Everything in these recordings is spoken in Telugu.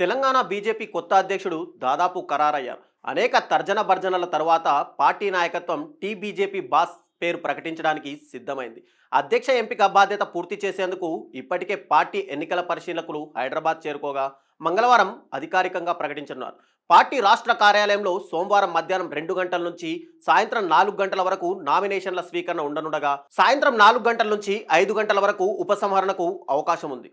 తెలంగాణ బీజేపీ కొత్త అధ్యక్షుడు దాదాపు ఖరారయ్యారు. అనేక తర్జన భర్జనల తర్వాత పార్టీ నాయకత్వం టీ బీజేపీ బాస్ పేరు ప్రకటించడానికి సిద్ధమైంది. అధ్యక్ష ఎంపిక బాధ్యత పూర్తి చేసేందుకు ఇప్పటికే పార్టీ ఎన్నికల పరిశీలకులు హైదరాబాద్ చేరుకోగా మంగళవారం అధికారికంగా ప్రకటించనున్నారు. పార్టీ రాష్ట్ర కార్యాలయంలో సోమవారం మధ్యాహ్నం రెండు గంటల నుంచి సాయంత్రం నాలుగు గంటల వరకు నామినేషన్ల స్వీకరణ ఉండనుండగా సాయంత్రం నాలుగు గంటల నుంచి ఐదు గంటల వరకు ఉపసంహరణకు అవకాశం ఉంది.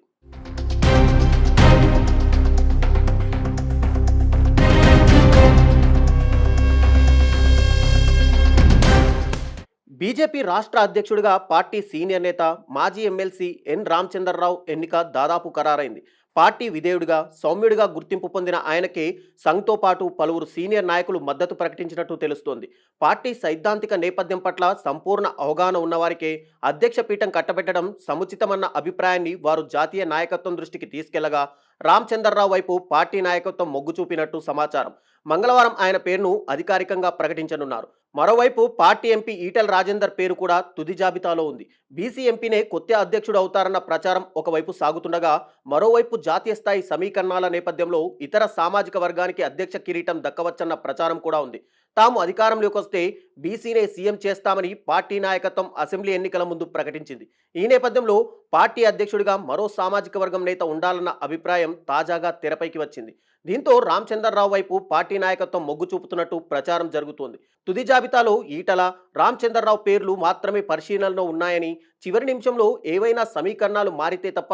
బీజేపీ రాష్ట్ర అధ్యక్షుడిగా పార్టీ సీనియర్ నేత మాజీ ఎమ్మెల్సీ ఎన్. రామచంద్రరావు ఎన్నిక దాదాపు ఖరారైంది. పార్టీ విధేయుడిగా సౌమ్యుడిగా గుర్తింపు పొందిన ఆయనకి సంఘ్తో పాటు పలువురు సీనియర్ నాయకులు మద్దతు ప్రకటించినట్టు తెలుస్తోంది. పార్టీ సైద్ధాంతిక నేపథ్యం పట్ల సంపూర్ణ అవగాహన ఉన్నవారికే అధ్యక్ష పీఠం కట్టబెట్టడం సముచితమన్న అభిప్రాయాన్ని వారు జాతీయ నాయకత్వం దృష్టికి తీసుకెళ్ళగా రామచంద్రరావు వైపు పార్టీ నాయకత్వం మొగ్గు చూపినట్టు సమాచారం. మంగళవారం ఆయన పేరును అధికారికంగా ప్రకటించనున్నారు. మరోవైపు పార్టీ ఎంపీ ఈటెల రాజేందర్ పేరు కూడా తుది జాబితాలో ఉంది. బీసీ ఎంపీనే కొత్త అధ్యక్షుడు అవుతారన్న ప్రచారం ఒకవైపు సాగుతుండగా మరోవైపు జాతీయ స్థాయి సమీకరణాల నేపథ్యంలో ఇతర సామాజిక వర్గానికి అధ్యక్ష కిరీటం దక్కవచ్చన్న ప్రచారం కూడా ఉంది. తాము అధికారంలోకి వస్తే బీసీనే సీఎం చేస్తామని పార్టీ నాయకత్వం అసెంబ్లీ ఎన్నికల ముందు ప్రకటించింది. ఈ నేపథ్యంలో పార్టీ అధ్యక్షుడిగా మరో సామాజిక వర్గం నేత ఉండాలన్న అభిప్రాయం తాజాగా తెరపైకి వచ్చింది. దీంతో రామచంద్రరావు వైపు పార్టీ నాయకత్వం మొగ్గు చూపుతున్నట్టు ప్రచారం జరుగుతోంది. తుది జాబితాలో ఈటల రామచంద్రరావు పేర్లు మాత్రమే పరిశీలనలో ఉన్నాయని చివరి నిమిషంలో ఏవైనా సమీకరణాలు మారితే తప్ప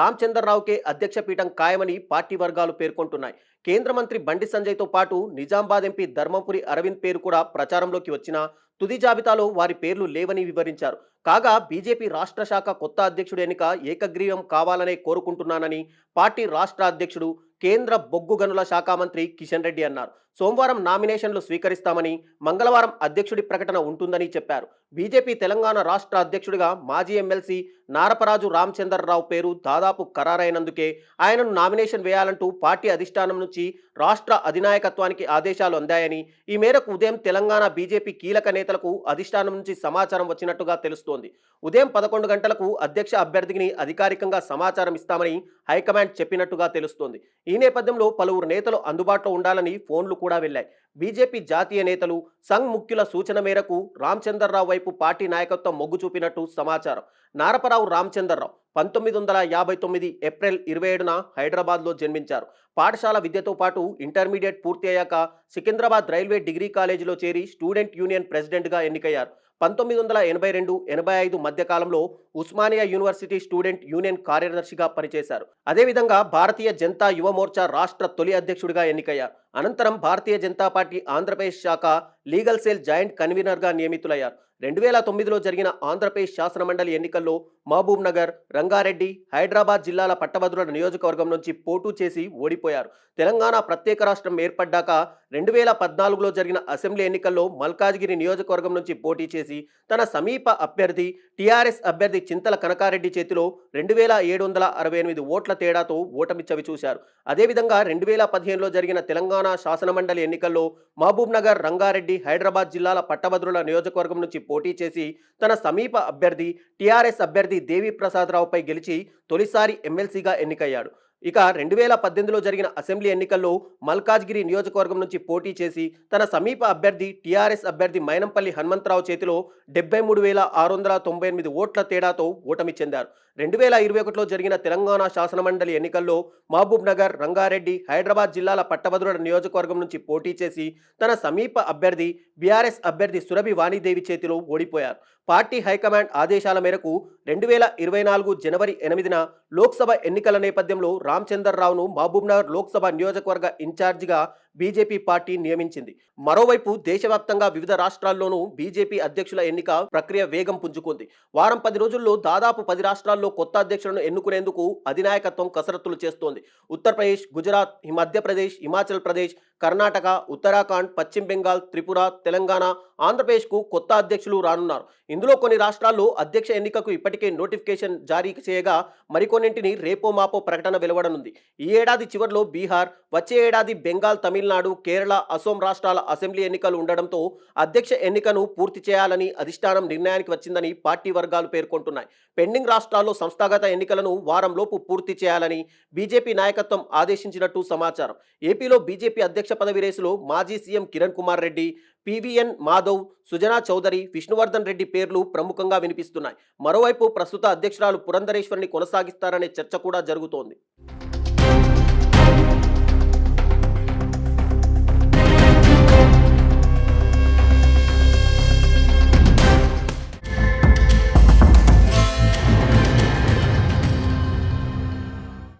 రామచంద్రరావుకే అధ్యక్ష పీఠం ఖాయమని పార్టీ వర్గాలు పేర్కొంటున్నాయి. కేంద్ర మంత్రి బండి సంజయ్తో పాటు నిజామాబాద్ ఎంపీ ధర్మపురి అరవింద్ పేరు కూడా ప్రచారంలోకి వచ్చినా తుది జాబితాలో వారి పేర్లు లేవని వివరించారు. కాగా బీజేపీ రాష్ట్ర శాఖ కొత్త అధ్యక్షుడు ఎన్నిక ఏకగ్రీవం కావాలనే కోరుకుంటున్నానని పార్టీ రాష్ట్ర అధ్యక్షుడు కేంద్ర బొగ్గు గనుల శాఖ మంత్రి కిషన్ రెడ్డి అన్నారు. సోమవారం నామినేషన్లు స్వీకరిస్తామని మంగళవారం అధ్యక్షుడి ప్రకటన ఉంటుందని చెప్పారు. బీజేపీ తెలంగాణ రాష్ట్ర అధ్యక్షుడిగా మాజీ ఎమ్మెల్సీ నారపరాజు రామచంద్రరావు పేరు దాదాపు ఖరారైనందుకే ఆయనను నామినేషన్ వేయాలంటూ పార్టీ అధిష్టానం నుంచి రాష్ట్ర అధినాయకత్వానికి ఆదేశాలు అందాయని ఈ మేరకు ఉదయం తెలంగాణ బీజేపీ కీలక నేతలకు అధిష్టానం నుంచి సమాచారం వచ్చినట్టుగా తెలుస్తోంది. ఉదయం పదకొండు గంటలకు అధ్యక్ష అభ్యర్థిని అధికారికంగా సమాచారం ఇస్తామని హైకమాండ్ చెప్పినట్టుగా తెలుస్తోంది. ఈ నేపథ్యంలో పలువురు నేతలు అందుబాటులో ఉండాలని ఫోన్లు కూడా వెళ్ళాయి బీజేపీ జాతీయ నేతలు సంఘ్ ముఖ్యుల సూచన మేరకు రామచంద్రరావు వైపు పార్టీ నాయకత్వం మొగ్గు చూపినట్టు సమాచారం. నారపరావు రామచంద్రరావు పంతొమ్మిది వందల యాభై తొమ్మిది ఏప్రిల్ ఇరవై ఏడున హైదరాబాద్లో జన్మించారు. పాఠశాల విద్యతో పాటు ఇంటర్మీడియట్ పూర్తి అయ్యాక సికింద్రాబాద్ రైల్వే డిగ్రీ కాలేజీలో చేరి స్టూడెంట్ యూనియన్ ప్రెసిడెంట్గా ఎన్నికయ్యారు. పంతొమ్మిది వందల ఎనభై రెండు ఎనభై ఐదు మధ్యకాలంలో ఉస్మానియా యూనివర్సిటీ స్టూడెంట్ యూనియన్ కార్యదర్శిగా పనిచేశారు. అదేవిధంగా భారతీయ జనతా యువ మోర్చా రాష్ట్ర తొలి అధ్యక్షుడిగా ఎన్నికయ్యారు. అనంతరం భారతీయ జనతా పార్టీ ఆంధ్రప్రదేశ్ శాఖ లీగల్ సెల్ జాయింట్ కన్వీనర్గా నియమితులయ్యారు. రెండు వేల తొమ్మిదిలో జరిగిన ఆంధ్రప్రదేశ్ శాసనమండలి ఎన్నికల్లో మహబూబ్ నగర్ రంగారెడ్డి హైదరాబాద్ జిల్లాల పట్టభద్రుల నియోజకవర్గం నుంచి పోటు చేసి ఓడిపోయారు. తెలంగాణ ప్రత్యేక రాష్ట్రం ఏర్పడ్డాక రెండు వేల పద్నాలుగులో జరిగిన అసెంబ్లీ ఎన్నికల్లో మల్కాజ్గిరి నియోజకవర్గం నుంచి పోటీ చేసి తన సమీప అభ్యర్థి టీఆర్ఎస్ అభ్యర్థి చింతల కనకారెడ్డి చేతిలో రెండు వేల ఏడు వందల అరవై ఎనిమిది ఓట్ల తేడాతో ఓటమి చవిచూశారు. అదేవిధంగా రెండు వేల పదిహేనులో జరిగిన తెలంగాణ శాసనమండలి ఎన్నికల్లో మహబూబ్ నగర్ రంగారెడ్డి హైదరాబాద్ జిల్లాల పట్టభద్రుల నియోజకవర్గం నుంచి పోటీ చేసి తన సమీప అభ్యర్థి టీఆర్ఎస్ అభ్యర్థి దేవి ప్రసాదరావుపై గెలిచి తొలిసారి ఎమ్మెల్సీగా ఎన్నికయ్యాడు. ఇక రెండు వేల పద్దెనిమిదిలో జరిగిన అసెంబ్లీ ఎన్నికల్లో మల్కాజ్గిరి నియోజకవర్గం నుంచి పోటీ చేసి తన సమీప అభ్యర్థి టీఆర్ఎస్ అభ్యర్థి మైనంపల్లి హనుమంతరావు చేతిలో డెబ్బై మూడు వేల ఆరు వందల తొంభై ఎనిమిది ఓట్ల తేడాతో ఓటమి చెందారు. రెండు వేల ఇరవై ఒకటిలో జరిగిన తెలంగాణ శాసనమండలి ఎన్నికల్లో మహబూబ్ నగర్ రంగారెడ్డి హైదరాబాద్ జిల్లాల పట్టభద్రుల నియోజకవర్గం నుంచి పోటీ చేసి తన సమీప అభ్యర్థి బీఆర్ఎస్ అభ్యర్థి సురభి వాణిదేవి చేతిలో ఓడిపోయారు. పార్టీ హైకమాండ్ ఆదేశాల మేరకు రెండు వేల ఇరవై నాలుగు జనవరి ఎనిమిదిన లోక్సభ ఎన్నికల నేపథ్యంలో రామచంద్రరావును మహబూబ్నగర్ లోక్సభ నియోజకవర్గ ఇన్ఛార్జిగా బీజేపీ పార్టీ నియమించింది. మరోవైపు దేశవ్యాప్తంగా వివిధ రాష్ట్రాల్లోనూ బీజేపీ అధ్యక్షుల ఎన్నిక ప్రక్రియ వేగం పుంజుకుంది. వారం పది రోజుల్లో దాదాపు పది రాష్ట్రాల్లో కొత్త అధ్యక్షులను ఎన్నుకునేందుకు అధినాయకత్వం కసరత్తులు చేస్తోంది. ఉత్తరప్రదేశ్ గుజరాత్ మధ్యప్రదేశ్ హిమాచల్ ప్రదేశ్ కర్ణాటక ఉత్తరాఖండ్ పశ్చిమ బెంగాల్ త్రిపుర తెలంగాణ ఆంధ్రప్రదేశ్కు కొత్త అధ్యక్షులు రానున్నారు. ఇందులో కొన్ని రాష్ట్రాల్లో అధ్యక్ష ఎన్నికకు ఇప్పటికే నోటిఫికేషన్ జారీ చేయగా మరికొన్నింటిని రేపో మాపో ప్రకటన వెలువడనుంది. ఈ ఏడాది చివరిలో బీహార్ వచ్చే ఏడాది బెంగాల్ తమిళ తమిళనాడు కేరళ అసోం రాష్ట్రాల అసెంబ్లీ ఎన్నికలు ఉండడంతో అధ్యక్ష ఎన్నికను పూర్తి చేయాలని అధిష్టానం నిర్ణయానికి వచ్చిందని పార్టీ వర్గాలు పేర్కొంటున్నాయి. పెండింగ్ రాష్ట్రాల్లో సంస్థాగత ఎన్నికలను వారంలోపు పూర్తి చేయాలని బీజేపీ నాయకత్వం ఆదేశించినట్టు సమాచారం. ఏపీలో బీజేపీ అధ్యక్ష పదవి రేసులో మాజీ సీఎం కిరణ్ కుమార్ రెడ్డి పివిఎన్ మాధవ్ సుజనా చౌదరి విష్ణువర్ధన్ రెడ్డి పేర్లు ప్రముఖంగా వినిపిస్తున్నాయి. మరోవైపు ప్రస్తుత అధ్యక్షురాలు పురంధరేశ్వరిని కొనసాగిస్తారనే చర్చ కూడా జరుగుతోంది.